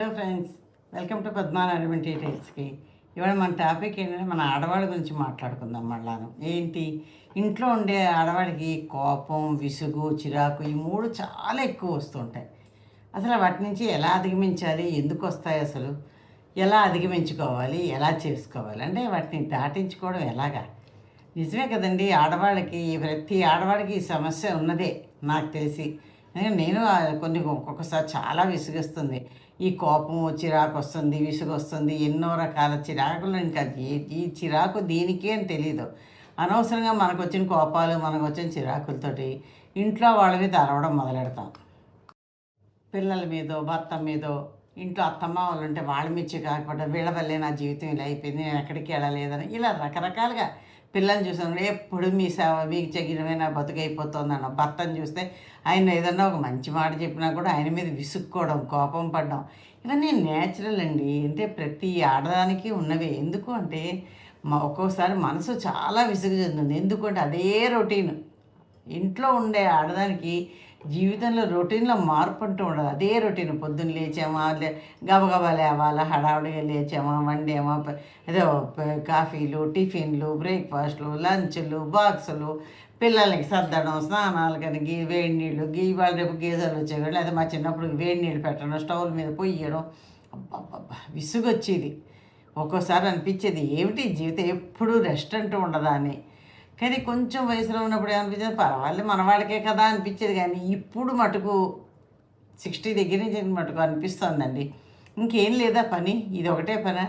Hello friends welcome to Padmanarayana డీటెయిల్స్కి ఇవాళ మన topic ఏంటంటే మన ఆడవాళ్ళ గురించి మాట్లాడుకుందాం మళ్ళాను. ఏంటి? ఇంట్లో ఉండే ఆడవాడికి కోపం విసుగు చిరాకు ఈ మూడు చాలా ఎక్కువ వస్తుంటాయి అసలు వాటి నుంచి ఎలా అధిగమించాలి? ఎందుకు వస్తాయి అసలు? ఎలా అధిగమించుకోవాలి? ఎలా చేసుకోవాలి? అంటే వాటిని దాటించుకోవడం ఎలాగా? నిజమే కదండి ఆడవాళ్ళకి ప్రతి ఆడవాళ్ళకి ఈ సమస్య ఉన్నదే నాకు తెలిసి. నేను కొన్ని ఒక్కొక్కసారి చాలా విసుగిస్తుంది. ఈ కోపం చిరాకు వస్తుంది విసుగు వస్తుంది ఎన్నో రకాల చిరాకులు. ఇంకా ఈ- చిరాకు దీనికే అని తెలియదు అనవసరంగా మనకు వచ్చిన కోపాలు మనకు వచ్చిన చిరాకులతోటి ఇంట్లో వాళ్ళ మీద అరవడం మొదలెడతాం. పిల్లల మీదో భర్త మీదో ఇంట్లో అత్తమ్మ వాళ్ళు ఉంటే వాళ్ళ మీద కాకపోతే వీళ్ళ వల్లే నా జీవితం ఇలా అయిపోయింది నేను ఎక్కడికి వెళ్ళలేదని ఇలా రకరకాలుగా పిల్లల్ని చూసినప్పుడు ఎప్పుడు మీ సేవ మీకు చెగినమే నా బతుకైపోతుంది అన్న భర్తను చూస్తే ఆయన ఏదన్నా ఒక మంచి మాట చెప్పినా కూడా ఆయన మీద విసుక్కోవడం కోపం పడడం ఇవన్నీ నేచురల్ అండి. అంటే ప్రతి ఆడదానికి ఉన్నవే. ఎందుకు అంటే మా ఒక్కోసారి మనసు చాలా విసుగు చెందుతుంది. ఎందుకంటే అదే రొటీన్. ఇంట్లో ఉండే ఆడదానికి జీవితంలో రొటీన్లో మార్పు అంటూ ఉండదు. అదే రొటీన్. పొద్దున్న లేచామా? లే గబగబా లేవాలా? హడావుడిగా లేచామా? వండేమా? ఏదో కాఫీలు టిఫిన్లు బ్రేక్ఫాస్ట్లు లంచ్లు బాక్సులు. పిల్లలకి సర్దడం స్నానాలు కానీ గీ వేడి నీళ్ళు గీ వాళ్ళ రేపు గీజర్లు వచ్చేవాళ్ళు లేదా మా చిన్నప్పుడు వేడి నీళ్ళు పెట్టడం స్టవ్ మీద పొయ్యడం. అబ్బబ్బబ్బా! విసుగొచ్చేది. ఒక్కోసారి అనిపించేది ఏమిటి? జీవితం ఎప్పుడూ రెస్ట్ అంటూ ఉండదా అని కానీ కొంచెం వయసులో ఉన్నప్పుడు ఏమనిపించేది పర్వాలేదు మన వాళ్ళకే కదా అనిపించేది. కానీ ఇప్పుడు మటుకు సిక్స్టీ దగ్గర నుంచి మటుకు అనిపిస్తోందండి. ఇంకేం లేదా పని? ఇది ఒకటే పని?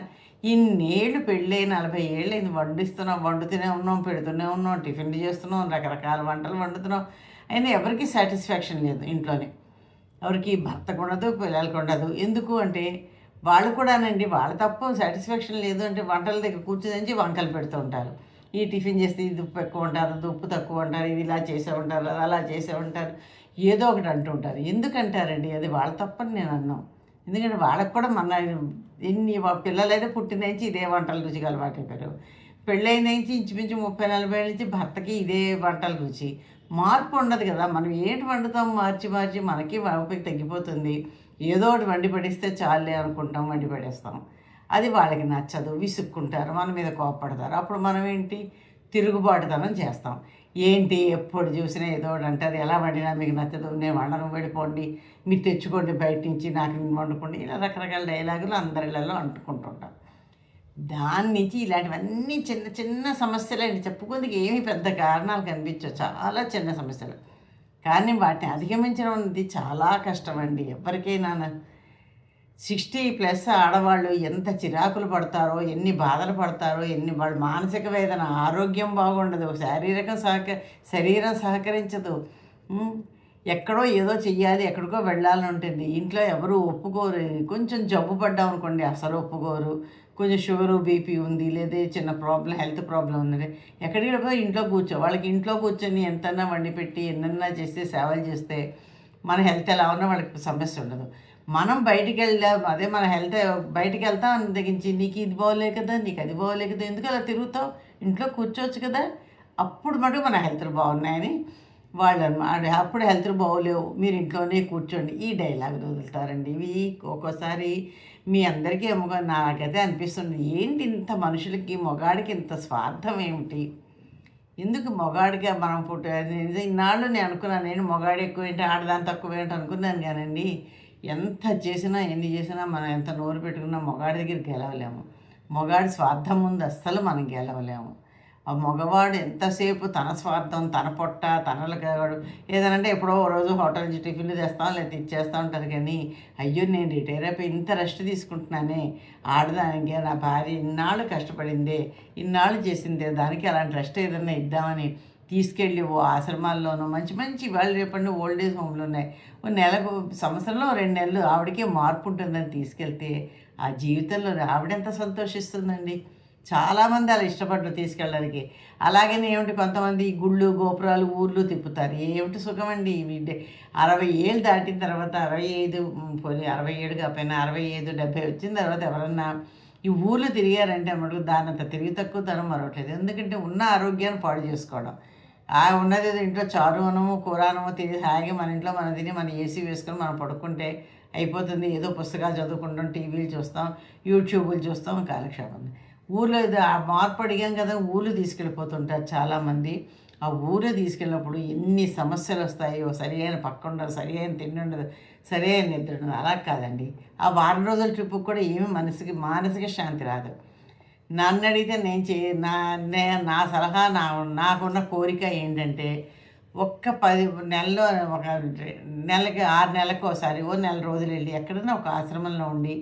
ఇన్నేళ్ళు పెళ్ళై నలభై ఏళ్ళు అయింది వండిస్తున్నాం వండుతూనే ఉన్నాం పెడుతూనే ఉన్నాం టిఫిన్లు చేస్తున్నాం రకరకాల వంటలు వండుతున్నాం. అయినా ఎవరికి సాటిస్ఫాక్షన్ లేదు ఇంట్లోనే. ఎవరికి భర్తకు ఉండదు పిల్లలకు ఉండదు ఎందుకు అంటే వాళ్ళు కూడానండి వాళ్ళ తప్ప సాటిస్ఫాక్షన్ లేదు అంటే వంటల దగ్గర కూర్చుని వంకలు పెడుతూ ఉంటారు. ఈ టిఫిన్ చేస్తే ఇది ఉప్పు ఎక్కువ ఉంటారు దుప్పు ఉప్పు తక్కువ ఉంటారు ఇది ఇలా చేసే ఉంటారు అది అలా చేసే ఉంటారు. ఏదో ఒకటి అంటూ ఉంటారు ఎందుకంటారండి? అది వాళ్ళ తప్పని నేను అన్నాం. ఎందుకంటే వాళ్ళకు కూడా మన ఎన్ని పిల్లలైతే పుట్టిన నుంచి ఇదే వంటల రుచి అలవాటైపోయారు పెళ్ళైన నుంచి ఇంచుమించు ముప్పై నలభై ఏళ్ళ నుంచి భర్తకి ఇదే వంటల రుచి. మార్పు ఉండదు కదా. మనం ఏంటి వండుతాం మార్చి మార్చి మనకి ఓపిక తగ్గిపోతుంది. ఏదో ఒకటి వండి పడిస్తే చాలే అనుకుంటాం వండి పడేస్తాం. అది వాళ్ళకి నచ్చదు విసుక్కుంటారు మన మీద కోపడతారు అప్పుడు మనం ఏంటి? తిరుగుబాటుతనం చేస్తాం. ఏంటి? ఎప్పుడు చూసినా ఏదో అంటారు. ఎలా వండినా మీకు నచ్చదు. నేను వండను వెళ్ళిపోండి. మీరు తెచ్చుకోండి బయట నుంచి నాకు వండుకోండి. ఇలా రకరకాల డైలాగులు అందరిలలో అంటుకుంటుంటాం. దాని నుంచి ఇలాంటివన్నీ చిన్న చిన్న సమస్యలు అండి. చెప్పుకుందుకు ఏమి పెద్ద కారణాలు కనిపించవు. చాలా చిన్న సమస్యలు. కానీ వాటిని అధిగమించడం అనేది చాలా కష్టం అండి. ఎవరికైనా సిక్స్టీ ప్లస్ ఆడవాళ్ళు ఎంత చిరాకులు పడతారో ఎన్ని బాధలు పడతారో ఎన్ని వాళ్ళు మానసిక వేదన ఆరోగ్యం బాగుండదు శారీరకం సహక శరీరం సహకరించదు. ఎక్కడో ఏదో చెయ్యాలి ఎక్కడికో వెళ్ళాలని ఉంటుంది. ఇంట్లో ఎవరు ఒప్పుకోరు. కొంచెం జబ్బు పడ్డాం అనుకోండి అసలు ఒప్పుకోరు. కొంచెం షుగరు బీపీ ఉంది లేదా చిన్న ప్రాబ్లం హెల్త్ ప్రాబ్లం ఉంది. ఎక్కడికి పోయి ఇంట్లో కూర్చో. వాళ్ళకి ఇంట్లో కూర్చొని ఎంతన్నా వండి పెట్టి ఎన్నన్నా చేస్తే సేవలు చేస్తే మన హెల్త్ ఎలా ఉన్నా వాళ్ళకి సమస్య ఉండదు. మనం బయటికి వెళ్దాం అదే మన హెల్త్ బయటికి వెళ్తాం తగ్గించి నీకు ఇది బాగోలే కదా నీకు అది బాగోలే కదా ఎందుకు అలా తిరుగుతావు? ఇంట్లో కూర్చోవచ్చు కదా. అప్పుడు మటుకు మన హెల్త్లు బాగున్నాయని వాళ్ళు అనమాట అప్పుడు హెల్త్ బాగోలేవు మీరు ఇంట్లోనే కూర్చోండి ఈ డైలాగ్ వదులుతారండి. ఇవి ఒక్కోసారి మీ అందరికీ ఏమో నాకైతే అనిపిస్తుంది ఏంటి ఇంత మనుషులకి మొగాడికి ఇంత స్వార్థం ఏమిటి? ఎందుకు మొగాడిగా మనం పుట్టారు ఇన్నాళ్ళు నేను అనుకున్నాను నేను మొగాడు ఎక్కువ ఏంటి ఆడదాని తక్కువ ఏంటి అనుకున్నాను కానండి. ఎంత చేసినా ఎన్ని చేసినా మనం ఎంత నోరు పెట్టుకున్నా మొగాడి దగ్గరికి గెలవలేము. మొగాడి స్వార్థం ముందు అస్సలు మనం గెలవలేము. ఆ మగవాడు ఎంతసేపు తన స్వార్థం తన పొట్ట తనలు కాడు ఏదనంటే ఎప్పుడో ఓ రోజు హోటల్ నుంచి టిఫిన్లు తెస్తాం లేదా ఇచ్చేస్తూ ఉంటారు కానీ అయ్యో నేను రిటైర్ అయిపోయి ఇంత రెస్ట్ తీసుకుంటున్నానే. ఆడదానికి నా భార్య ఇన్నాళ్ళు కష్టపడిందే ఇన్నాళ్ళు చేసిందే దానికి అలాంటి రెస్ట్ ఏదైనా ఇద్దామని తీసుకెళ్ళి ఓ ఆశ్రమాల్లోనూ. మంచి మంచి వాళ్ళు రేపండి ఓల్డ్ ఏజ్ హోమ్లు ఉన్నాయి. ఓ నెలకు సంవత్సరంలో రెండు నెలలు ఆవిడకే మార్పు ఉంటుందని తీసుకెళ్తే ఆ జీవితంలో ఆవిడెంత సంతోషిస్తుందండి. చాలామంది అలా ఇష్టపడ్డారు తీసుకెళ్ళడానికి. అలాగనే ఏమిటి కొంతమంది గుళ్ళు గోపురాలు ఊర్లు తిప్పుతారు. ఏమిటి సుఖం అండి డే- అరవై ఏళ్ళు దాటిన తర్వాత అరవై ఐదు పోనీ అరవై ఏడు కాకపోయినా అరవై ఐదు డెబ్బై వచ్చిన తర్వాత ఎవరన్నా ఈ ఊర్లు తిరిగారంటే మనకు దాని అంత తిరిగి తక్కువ తనం మరొకట్లేదు ఎందుకంటే ఉన్న ఆరోగ్యాన్ని పాడు చేసుకోవడం. ఆ ఉన్నది ఇంట్లో చారు అనము కూర అనము తిని హాయిగా మన ఇంట్లో మనం తిని మన ఏసీ వేసుకొని మనం పడుకుంటే అయిపోతుంది. ఏదో పుస్తకాలు చదువుకుంటాం టీవీలు చూస్తాం యూట్యూబ్లు చూస్తాం కాలక్షేపం. ఊళ్ళో మార్పు అడిగాం కదా ఊళ్ళు తీసుకెళ్ళిపోతుంటారు చాలామంది. ఆ ఊరే తీసుకెళ్ళినప్పుడు ఎన్ని సమస్యలు వస్తాయో? సరి అయిన పక్క ఉండదు సరి అయిన తిండి ఉండదు సరి అయిన నిద్ర ఉండదు. అలా కాదండి. ఆ వారం రోజుల ట్రిప్కి కూడా ఏమి మనసుకి మానసిక శాంతి రాదు. నన్ను అడిగితే నేను చే నా నే నా సలహా నా నాకున్న కోరిక ఏంటంటే ఒక్క పది నెలలో ఒక నెలకి ఆరు నెలలకు ఒకసారి ఓ నెల రోజులు వెళ్ళి ఎక్కడైనా ఒక ఆశ్రమంలో ఉండి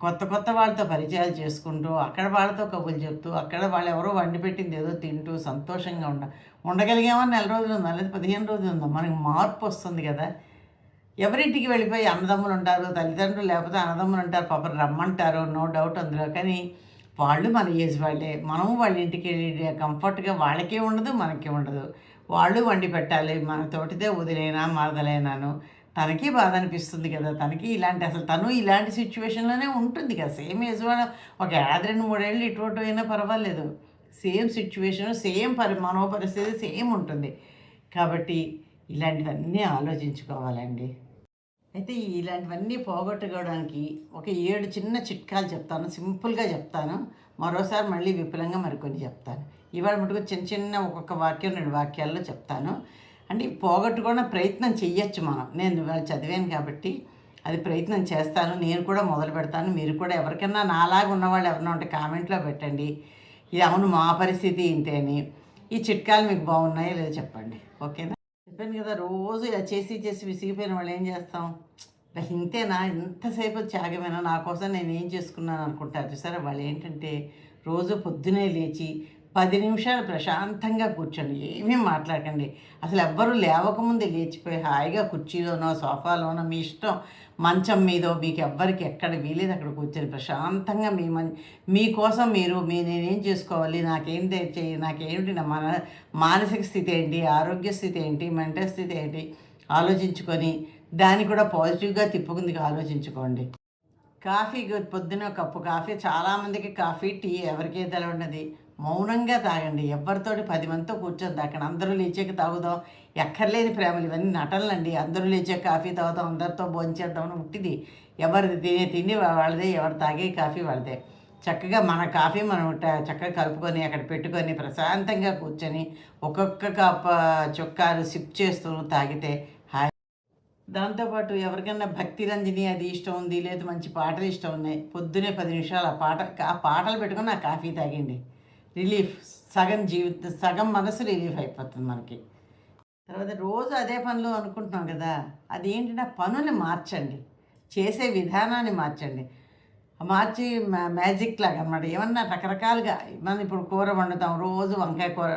కొత్త కొత్త వాళ్ళతో పరిచయాలు చేసుకుంటూ అక్కడ వాళ్ళతో కబుర్లు చెప్తూ అక్కడ వాళ్ళు ఎవరో వండి పెట్టింది ఏదో తింటూ సంతోషంగా ఉండ ఉండగలిగామో? నెల రోజులు ఉందా? లేదా పదిహేను రోజులు ఉందా? మనకి మార్పు వస్తుంది కదా. ఎవరింటికి వెళ్ళిపోయి అన్నదమ్ములు ఉంటారు తల్లిదండ్రులు లేకపోతే అన్నదమ్ములు ఉంటారు పాపం రమ్మంటారు నో డౌట్ అందులో. కానీ వాళ్ళు మన ఏజ్ వాళ్ళే. మనము వాళ్ళ ఇంటికి వెళ్ళి కంఫర్ట్గా వాళ్ళకే ఉండదు మనకే ఉండదు. వాళ్ళు వండి పెట్టాలి మన తోటిదే వదిలేనా మరదలేనాను. తనకి బాధ అనిపిస్తుంది కదా తనకి ఇలాంటి అసలు తను ఇలాంటి సిచ్యువేషన్లోనే ఉంటుంది కదా. సేమ్ ఏజ్ వాళ్ళ ఒక ఏడాది రెండు మూడేళ్ళు ఇటువంటి అయినా పర్వాలేదు. సేమ్ సిచ్యువేషన్ సేమ్ పరి మనో పరిస్థితి సేమ్ ఉంటుంది. కాబట్టి ఇలాంటివన్నీ ఆలోచించుకోవాలండి. అయితే ఇలాంటివన్నీ పోగొట్టుకోవడానికి ఒక ఏడు చిన్న చిట్కాలు చెప్తాను. సింపుల్గా చెప్తాను. మరోసారి మళ్ళీ విపులంగా మరికొన్ని చెప్తాను. ఇవాళ మటుకు చిన్న చిన్న ఒక్కొక్క వాక్యం రెండు వాక్యాల్లో చెప్తాను. అంటే ఈ పోగొట్టుకోవడం ప్రయత్నం చెయ్యొచ్చు మనం. నేను ఇవాళ చదివాను కాబట్టి అది ప్రయత్నం చేస్తాను. నేను కూడా మొదలు పెడతాను. మీరు కూడా ఎవరికైనా నాలాగా ఉన్నవాళ్ళు ఎవరైనా ఉంటే కామెంట్లో పెట్టండి. ఇది అవును మా పరిస్థితి ఇంతే అని. ఈ చిట్కాలు మీకు బాగున్నాయో లేదో చెప్పండి. ఓకేనా? చెప్పాను కదా రోజు ఇలా చేసి చేసి విసిగిపోయిన వాళ్ళు ఏం చేస్తాం? ఇంతేనా? ఇంతసేపు త్యాగమైనా? నా కోసం నేను ఏం చేసుకున్నాను అనుకుంటారు? చూసారా? వాళ్ళు ఏంటంటే రోజు పొద్దునే లేచి పది నిమిషాలు ప్రశాంతంగా కూర్చోండి ఏమీ మాట్లాడకండి. అసలు ఎవ్వరూ లేవకముందే లేచిపోయి హాయిగా కుర్చీలోనో సోఫాలోనో మీ ఇష్టం మంచం మీదో మీకు ఎవ్వరికి ఎక్కడ వీలేదు అక్కడ కూర్చొని ప్రశాంతంగా మీ మన్ మీకోసం మీరు మీ నేనేం చేసుకోవాలి నాకేం చేయి నాకేమిటి నా మన మానసిక స్థితి ఏంటి ఆరోగ్య స్థితి ఏంటి మెంటల్ స్థితి ఏంటి ఆలోచించుకొని దాన్ని కూడా పాజిటివ్గా తిప్పుకుంది ఆలోచించుకోండి. కాఫీ పొద్దున కప్పు కాఫీ చాలామందికి కాఫీ టీ ఎవరికీ తెలవన్నది మౌనంగా తాగండి. ఎవరితోటి పది మందితో కూర్చొని తాకండి అందరూ లేచాక తాగుదాం. ఎక్కర్లేని ప్రేమలు ఇవన్నీ నటనలండి. అందరూ లేచాక కాఫీ తాగుదాం. అందరితో భోంచేద్దామని ఉట్టిది ఎవరిది తినే తిండి వాళ్ళదే ఎవరు తాగే కాఫీ వాళ్ళదే. చక్కగా మన కాఫీ మనం చక్కగా కలుపుకొని అక్కడ పెట్టుకొని ప్రశాంతంగా కూర్చొని ఒక్కొక్క కప్ చొక్కాలు సిప్ చేస్తూ తాగితే హాయ్. దాంతోపాటు ఎవరికైనా భక్తి రంజని అది ఇష్టం ఉంది లేదు మంచి పాటలు ఇష్టం ఉన్నాయి పొద్దునే పది నిమిషాలు ఆ పాట ఆ పాటలు పెట్టుకొని ఆ కాఫీ తాగండి. రిలీఫ్ సగం జీవిత సగం మనసు రిలీఫ్ అయిపోతుంది మనకి. తర్వాత రోజు అదే పనులు అనుకుంటున్నాం కదా అది ఏంటంటే పనులు మార్చండి. చేసే విధానాన్ని మార్చండి. మార్చి మ్యాజిక్ లాగా అన్నమాట. ఏమన్నా రకరకాలుగా మనం ఇప్పుడు కూర వండుతాం రోజు వంకాయ కూర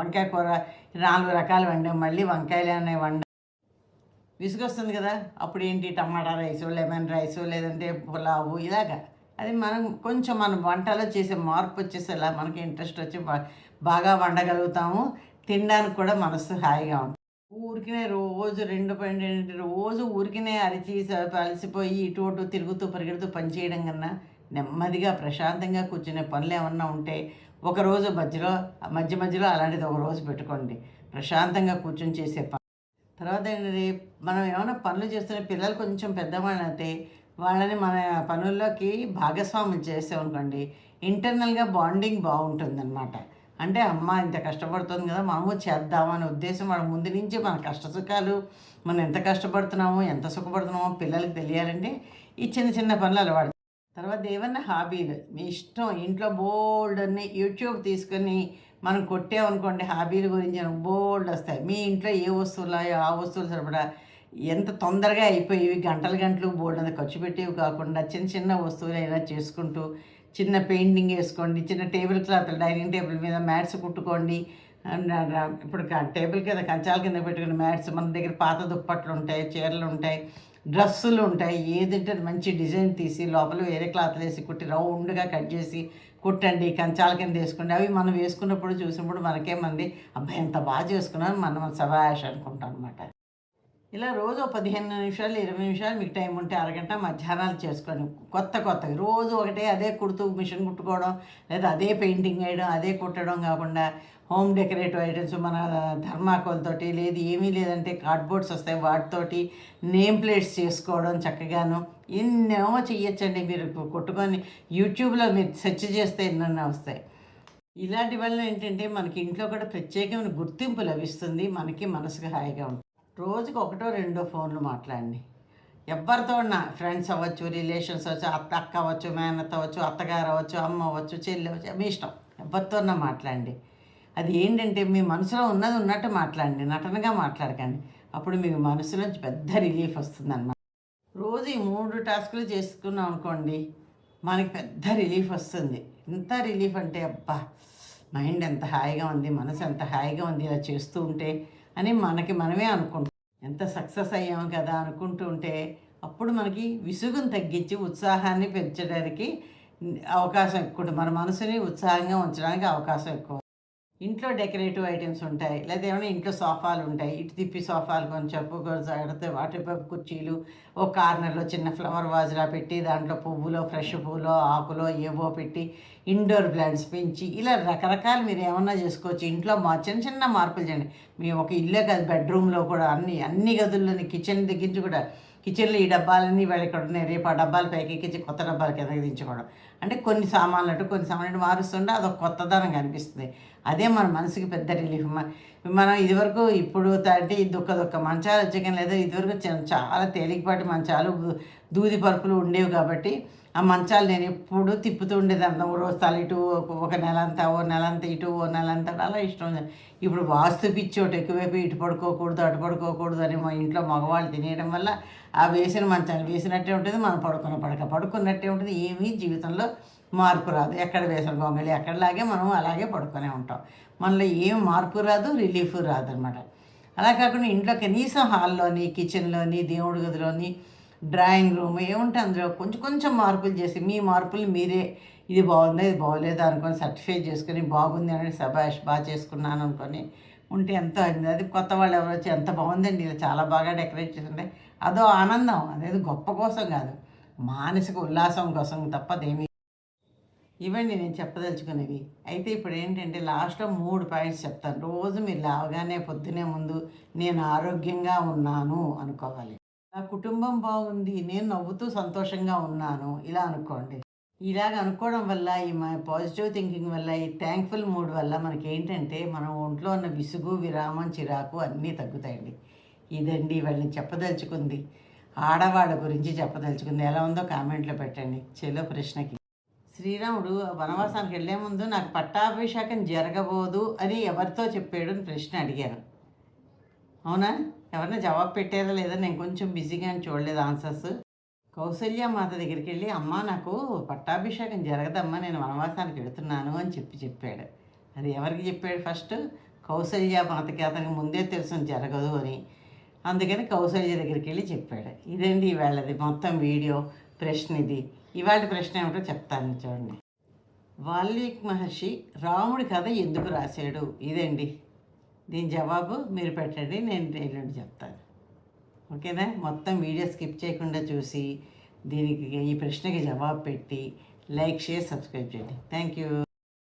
వంకాయ కూర నాలుగు రకాలు వండాం మళ్ళీ వంకాయలు అనే వండాం విసుగొస్తుంది కదా అప్పుడు ఏంటి టమాటా రైసు లెమన్ రైసు లేదంటే పులావు ఇలాగా. అది మనం కొంచెం మన వంటలో చేసే మార్పు వచ్చేసేలా మనకి ఇంట్రెస్ట్ వచ్చి బాగా వండగలుగుతాము. తినడానికి కూడా మనసు హాయిగా ఉంటుంది. ఊరికినే రోజు రెండు పన్నెండు రోజు ఊరికినే అరిచి అలసిపోయి ఇటు అటు తిరుగుతూ పరిగెడుతూ పనిచేయడం కన్నా నెమ్మదిగా ప్రశాంతంగా కూర్చునే పనులు ఏమన్నా ఉంటే ఒక రోజు మధ్యలో మధ్య మధ్యలో అలాంటిది ఒక రోజు పెట్టుకోండి. ప్రశాంతంగా కూర్చొని చేసే పని తర్వాత ఏంటంటే మనం ఏమైనా పనులు చేస్తున్న పిల్లలు కొంచెం పెద్దవాళ్ళైతే అయితే వాళ్ళని మన పనుల్లోకి భాగస్వామ్యం చేసామనుకోండి ఇంటర్నల్గా బాండింగ్ బాగుంటుందన్నమాట. అంటే అమ్మ ఇంత కష్టపడుతుంది కదా మనము చేద్దామనే ఉద్దేశం వాళ్ళ ముందు నుంచి మన కష్ట సుఖాలు మనం ఎంత కష్టపడుతున్నామో ఎంత సుఖపడుతున్నామో పిల్లలకి తెలియాలంటే ఈ చిన్న చిన్న పనులు అలవాడు తర్వాత ఏమన్నా హాబీలు మీ ఇష్టం ఇంట్లో బోల్డ్ అన్ని యూట్యూబ్ తీసుకొని మనం కొట్టామనుకోండి హాబీల గురించి బోల్డ్ వస్తాయి. మీ ఇంట్లో ఏ వస్తువులు ఆ వస్తువులు సరిపడా ఎంత తొందరగా అయిపోయేవి గంటలు గంటలు బోర్డు మీద ఖర్చు పెట్టేవి కాకుండా చిన్న చిన్న వస్తువులు అయినా చేసుకుంటూ చిన్న పెయింటింగ్ వేసుకోండి చిన్న టేబుల్ క్లాత్ డైనింగ్ టేబుల్ మీద మ్యాట్స్ కుట్టుకోండి. ఇప్పుడు టేబుల్ కింద కంచాల కింద పెట్టుకుని మ్యాట్స్ మన దగ్గర పాత దుప్పట్లు ఉంటాయి చీరలు ఉంటాయి డ్రెస్సులు ఉంటాయి. ఏదంటే మంచి డిజైన్ తీసి లోపల వేరే క్లాత్లు వేసి కుట్టి రౌండ్గా కట్ చేసి కుట్టండి. కంచాల కింద వేసుకోండి. అవి మనం వేసుకున్నప్పుడు చూసినప్పుడు మనకేమంది అబ్బాయి ఎంత బాగా చేసుకున్నాను మనం సవాష్ అనుకుంటాం అనమాట ఇలా రోజు పదిహేను నిమిషాలు ఇరవై నిమిషాలు మీకు టైం ఉంటే అరగంట మధ్యాహ్నాలు చేసుకోండి. కొత్త కొత్తగా రోజు ఒకటే అదే కుడుతూ మిషన్ కుట్టుకోవడం లేదా అదే పెయింటింగ్ వేయడం అదే కుట్టడం కాకుండా హోమ్ డెకరేటివ్ ఐటమ్స్ మన ధర్మాకోల్తోటి లేదు ఏమీ లేదంటే కార్డ్బోర్డ్స్ వస్తాయి వాటితోటి నేమ్ ప్లేట్స్ చేసుకోవడం చక్కగాను. ఎన్నో చెయ్యొచ్చండి మీరు కొట్టుకొని యూట్యూబ్లో మీరు సెర్చ్ చేస్తే ఎన్నెన్నో వస్తాయి. ఇలాంటి వల్ల ఏంటంటే మనకి ఇంట్లో కూడా ప్రత్యేకమైన గుర్తింపు లభిస్తుంది మనకి మనసుకు హాయిగా ఉంటుంది. రోజుకి ఒకటో రెండో ఫోన్లు మాట్లాడండి. ఎవరితో ఉన్నా ఫ్రెండ్స్ అవ్వచ్చు రిలేషన్స్ అవ్వచ్చు అత్త అక్క అవ్వచ్చు మేనత్త అవ్వచ్చు అత్తగారు అవ్వచ్చు అమ్మ అవ్వచ్చు చెల్లి అవ్వచ్చు మీ ఇష్టం. ఎవరితో ఉన్నా మాట్లాడండి. అది ఏంటంటే మీ మనసులో ఉన్నది ఉన్నట్టు మాట్లాడండి నటనగా మాట్లాడకండి. అప్పుడు మీ మనసులో పెద్ద రిలీఫ్ వస్తుందన్నమాట. రోజు ఈ మూడు టాస్కులు చేసుకున్నాం అనుకోండి మనకి పెద్ద రిలీఫ్ వస్తుంది. ఎంత రిలీఫ్ అంటే అబ్బా మైండ్ ఎంత హాయిగా ఉంది మనసు ఎంత హాయిగా ఉంది ఇలా చేస్తూ ఉంటే అని మనకి మనమే అనుకుంటాం. ఎంత సక్సెస్ అయ్యాము కదా అనుకుంటూ ఉంటే అప్పుడు మనకి విసుగును తగ్గించి ఉత్సాహాన్ని పెంచడానికి అవకాశం ఎక్కువ మన మనసుని ఉత్సాహంగా ఉంచడానికి అవకాశం ఎక్కువ ఇంట్లో డెకరేటివ్ ఐటమ్స్ ఉంటాయి లేదా ఏమైనా ఇంట్లో సోఫాలు ఉంటాయి ఇటు తిప్పి సోఫాలు కొంచెం జాగ్రత్త వాటి కుర్చీలు ఓ కార్నర్లో చిన్న ఫ్లవర్ వాజ్లా పెట్టి దాంట్లో పువ్వులో ఫ్రెష్ పువ్వులో ఆకులో ఏవో పెట్టి ఇండోర్ ప్లాంట్స్ పెంచి ఇలా రకరకాలు మీరు ఏమన్నా చేసుకోవచ్చు. ఇంట్లో మా చిన్న చిన్న మార్పులు చేయండి. మీ ఒక ఇల్లే కాదు బెడ్రూమ్లో కూడా అన్ని అన్ని గదుల్లోని కిచెన్ దగ్గర నుంచి కూడా కిచెన్లో ఈ డబ్బాలన్నీ వాళ్ళు ఇక్కడ ఉన్నాయి రేపు ఆ డబ్బాలు పైకి ఎక్కించి కొత్త డబ్బాలు కింద దించుకోవడం అంటే కొన్ని సామాన్లు అటు కొన్ని సామాన్లు మారుస్తుంటే అదొక కొత్తదనం కనిపిస్తుంది. అదే మన మనసుకి పెద్ద రిలీఫ్ మనం ఇదివరకు ఇప్పుడు అంటే దుఃఖ దుఃఖ మంచాలు వచ్చాక లేదా. ఇదివరకు చాలా తేలికపాటి మంచాలు దూది పరుపులు ఉండేవి కాబట్టి ఆ మంచాలు నేను ఎప్పుడు తిప్పుతూ ఉండేదాన్ని. ఓ రోజు తల ఇటు ఒక నెల అంతా ఓ నెల అంతా ఇటు ఓ నెల అంతా అలా ఇష్టం ఇప్పుడు వాస్తు పిచ్చోటి ఎక్కువైపు ఇటు పడుకోకూడదు అటు పడుకోకూడదు అని మా ఇంట్లో మగవాళ్ళు తినేయడం వల్ల ఆ వేసిన మంచాన్ని వేసినట్టే ఉంటుంది మనం పడుకున్న పడక పడుకున్నట్టే ఉంటుంది. ఏమీ జీవితంలో మార్పు రాదు. ఎక్కడ వేసిన గొంగళి ఎక్కడలాగే మనం అలాగే పడుకునే ఉంటాం. మనలో ఏం మార్పు రాదు రిలీఫ్ రాదు అనమాట అలా కాకుండా ఇంట్లో కనీసం హాల్లోని కిచెన్లోని దేవుడి గదిలోని డ్రాయింగ్ రూమ్ ఏముంటే అందులో కొంచెం కొంచెం మార్పులు చేసి మీ మార్పులు మీరే ఇది బాగుందా ఇది బాగోలేదా అనుకొని సర్టిఫై చేసుకొని బాగుంది అని సబాష్ బాగా చేసుకున్నాను అనుకొని ఉంటే ఎంతో అయింది. అది కొత్త వాళ్ళు ఎవరు వచ్చి ఎంత బాగుందండి ఇలా చాలా బాగా డెకరేట్ చేసిండే అదో ఆనందం అనేది గొప్ప కోసం కాదు. మానసిక ఉల్లాసం కోసం తప్ప అదేమి ఇవ్వండి నేను చెప్పదలుచుకునేవి అయితే ఇప్పుడు ఏంటంటే లాస్ట్లో మూడు పాయింట్స్ చెప్తాను. రోజు మీరు లేవగానే పొద్దునే ముందు నేను ఆరోగ్యంగా ఉన్నాను అనుకోవాలి. నా కుటుంబం బాగుంది నేను నవ్వుతూ సంతోషంగా ఉన్నాను ఇలా అనుకోండి. ఇలాగ అనుకోవడం వల్ల ఈ మా పాజిటివ్ థింకింగ్ వల్ల ఈ థ్యాంక్ఫుల్ మూడ్ వల్ల మనకి ఏంటంటే మనం ఒంట్లో ఉన్న విసుగు విరామం చిరాకు అన్నీ తగ్గుతాయండి. ఇదండి వాళ్ళని చెప్పదలుచుకుంది. ఆడవాళ్ళ గురించి చెప్పదలుచుకుంది. ఎలా ఉందో కామెంట్లో పెట్టండి. చెలో ప్రశ్నకి. శ్రీరాముడు వనవాసానికి వెళ్ళే ముందు నాకు పట్టాభిషేకం జరగబోదు అని ఎవరితో చెప్పాడు అని ప్రశ్న అడిగాను. అవునా? ఎవరైనా జవాబు పెట్టారా లేదా? నేను కొంచెం బిజీగా అని చూడలేదు ఆన్సర్స్. కౌసల్య మాత దగ్గరికి వెళ్ళి అమ్మ నాకు పట్టాభిషేకం జరగదమ్మా నేను వనవాసానికి వెళుతున్నాను అని చెప్పి చెప్పాడు. అది ఎవరికి చెప్పాడు ఫస్ట్? కౌసల్య మాతకి. అతనికి ముందే తెలుసు జరగదు అని. అందుకని కౌసల్య దగ్గరికి వెళ్ళి చెప్పాడు. ఇదండి ఇవాళది మొత్తం వీడియో ప్రశ్న ఇది ఇవాళ ప్రశ్న ఏమిటో చెప్తాను చూడండి. వాల్మీకి మహర్షి రాముడి కథ ఎందుకు రాశాడు? ఇదండి దీని జవాబు మీరు పెట్టండి నేను ఎల్లుండి చెప్తాను. ఓకేనా? మొత్తం వీడియో స్కిప్ చేయకుండా చూసి దీనికి ఈ ప్రశ్నకి జవాబు పెట్టి లైక్ షేర్ సబ్స్క్రైబ్ చేయండి. Thank you.